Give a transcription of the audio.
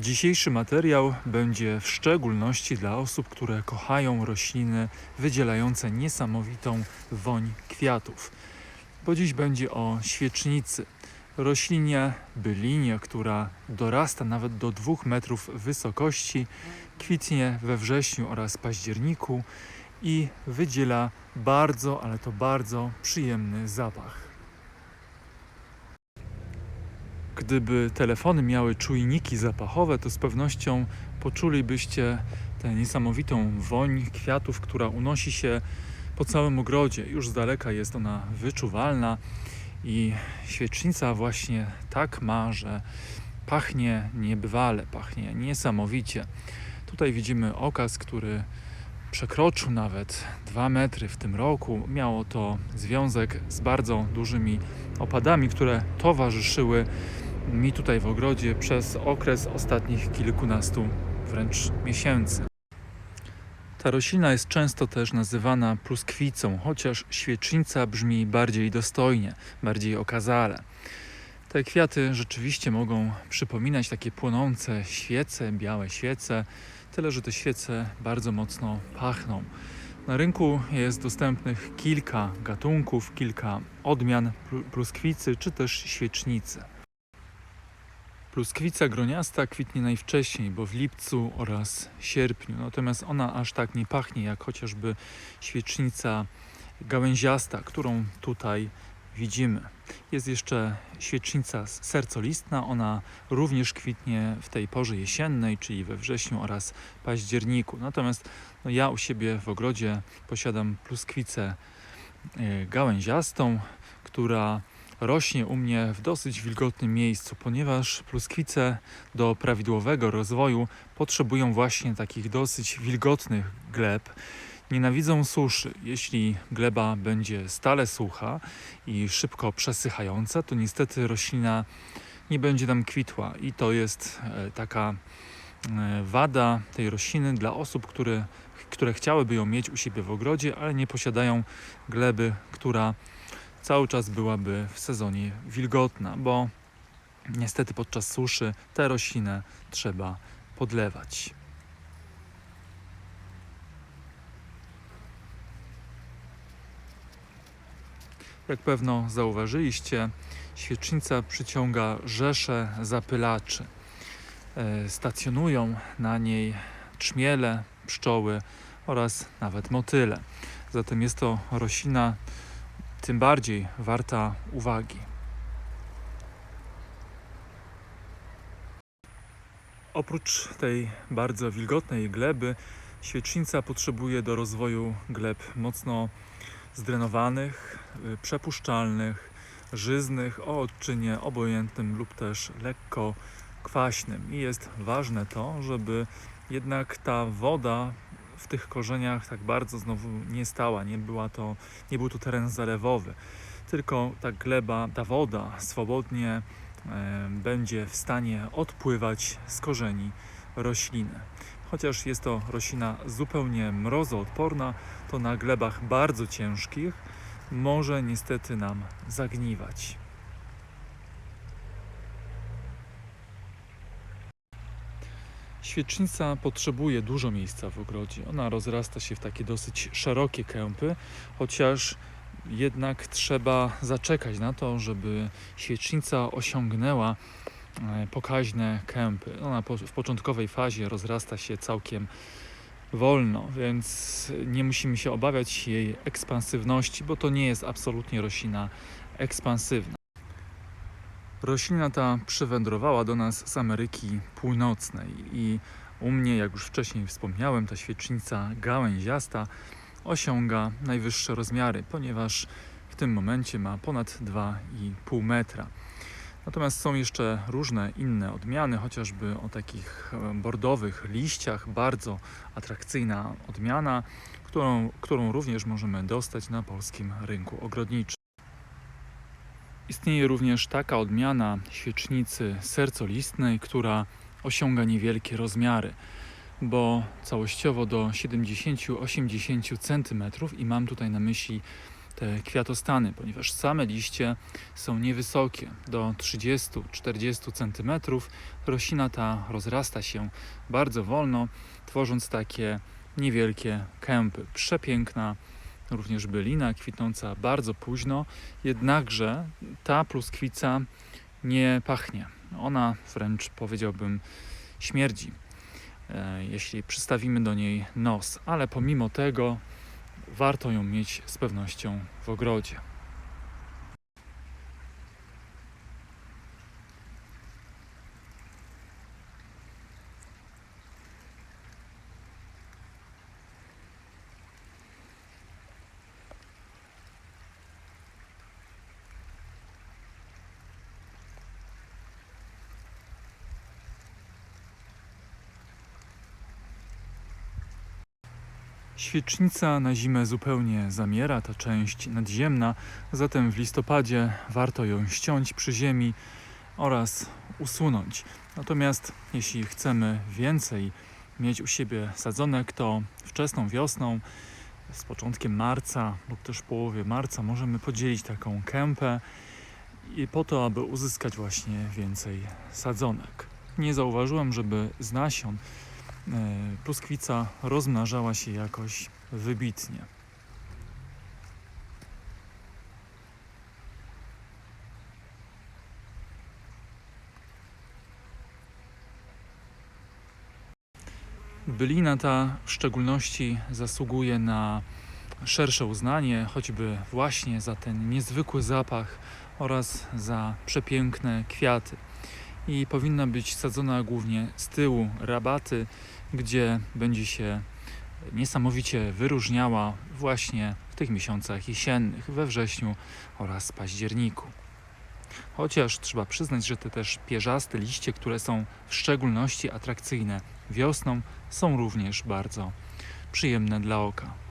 Dzisiejszy materiał będzie w szczególności dla osób, które kochają rośliny wydzielające niesamowitą woń kwiatów. Bo dziś będzie o świecznicy, roślinie bylinie, która dorasta nawet do 2 metrów wysokości, kwitnie we wrześniu oraz październiku i wydziela bardzo, ale to bardzo przyjemny zapach. Gdyby telefony miały czujniki zapachowe, to z pewnością poczulibyście tę niesamowitą woń kwiatów, która unosi się po całym ogrodzie. Już z daleka jest ona wyczuwalna i świecznica właśnie tak ma, że pachnie niebywale, pachnie niesamowicie. Tutaj widzimy okaz, który przekroczył nawet 2 metry w tym roku. Miało to związek z bardzo dużymi opadami, które towarzyszyły mi tutaj w ogrodzie przez okres ostatnich kilkunastu wręcz miesięcy. Ta roślina jest często też nazywana pluskwicą, chociaż świecznica brzmi bardziej dostojnie, bardziej okazale. Te kwiaty rzeczywiście mogą przypominać takie płonące świece, białe świece, tyle że te świece bardzo mocno pachną. Na rynku jest dostępnych kilka gatunków, kilka odmian plu- pluskwicy czy też świecznicy. Pluskwica groniasta kwitnie najwcześniej, bo w lipcu oraz sierpniu. Natomiast ona aż tak nie pachnie jak chociażby świecznica gałęziasta, którą tutaj widzimy. Jest jeszcze świecznica sercolistna. Ona również kwitnie w tej porze jesiennej, czyli we wrześniu oraz październiku. Natomiast no, ja u siebie w ogrodzie posiadam pluskwicę e, gałęziastą, która rośnie u mnie w dosyć wilgotnym miejscu, ponieważ pluskwice do prawidłowego rozwoju potrzebują właśnie takich dosyć wilgotnych gleb. Nienawidzą suszy. Jeśli gleba będzie stale sucha i szybko przesychająca, to niestety roślina nie będzie nam kwitła i to jest e, taka e, wada tej rośliny dla osób, które, które chciałyby ją mieć u siebie w ogrodzie, ale nie posiadają gleby, która cały czas byłaby w sezonie wilgotna, bo niestety podczas suszy tę roślinę trzeba podlewać. Jak pewno zauważyliście, świecznica przyciąga rzesze zapylaczy. E, Stacjonują na niej trzmiele, pszczoły oraz nawet motyle. Zatem jest to roślina tym bardziej warta uwagi. Oprócz tej bardzo wilgotnej gleby, świecznica potrzebuje do rozwoju gleb mocno zdrenowanych, y, przepuszczalnych, żyznych o odczynie obojętnym lub też lekko kwaśnym. I jest ważne to, żeby jednak ta woda w tych korzeniach tak bardzo znowu nie stała, nie, była to, nie był to teren zalewowy, tylko ta gleba, ta woda swobodnie e, będzie w stanie odpływać z korzeni rośliny. Chociaż jest to roślina zupełnie mrozoodporna, to na glebach bardzo ciężkich może niestety nam zagniwać. Świecznica potrzebuje dużo miejsca w ogrodzie. Ona rozrasta się w takie dosyć szerokie kępy, chociaż jednak trzeba zaczekać na to, żeby świecznica osiągnęła e, pokaźne kępy. Ona w początkowej fazie rozrasta się całkiem wolno, więc nie musimy się obawiać jej ekspansywności, bo to nie jest absolutnie roślina ekspansywna. Roślina ta przywędrowała do nas z Ameryki Północnej i u mnie, jak już wcześniej wspomniałem, ta świecznica gałęziasta osiąga najwyższe rozmiary, ponieważ w tym momencie ma ponad 2,5 metra. Natomiast są jeszcze różne inne odmiany, chociażby o takich e, bordowych liściach, bardzo atrakcyjna odmiana, którą, którą również możemy dostać na polskim rynku ogrodniczym. Istnieje również taka odmiana świecznicy sercolistnej, która osiąga niewielkie rozmiary, bo całościowo do 70-80 cm i mam tutaj na myśli te kwiatostany, ponieważ same liście są niewysokie, do 30-40 cm. Roślina ta rozrasta się bardzo wolno, tworząc takie niewielkie kępy. Przepiękna również bylina, kwitnąca bardzo późno, jednakże ta pluskwica nie pachnie. Ona wręcz powiedziałbym śmierdzi, e, jeśli przystawimy do niej nos, ale pomimo tego warto ją mieć z pewnością w ogrodzie. Świecznica na zimę zupełnie zamiera, ta część nadziemna, zatem w listopadzie warto ją ściąć przy ziemi oraz usunąć. Natomiast jeśli chcemy więcej mieć u siebie sadzonek, to wczesną wiosną, z początkiem marca lub też połowie marca, możemy podzielić taką kępę i po to, aby uzyskać właśnie więcej sadzonek. Nie zauważyłem, żeby z nasion pluskwica rozmnażała się jakoś wybitnie. Bylina ta w szczególności zasługuje na szersze uznanie, choćby właśnie za ten niezwykły zapach oraz za przepiękne kwiaty. I powinna być sadzona głównie z tyłu rabaty, gdzie będzie się niesamowicie wyróżniała właśnie w tych miesiącach jesiennych, we wrześniu oraz październiku. Chociaż trzeba przyznać, że te też pierzaste liście, które są w szczególności atrakcyjne wiosną, są również bardzo przyjemne dla oka.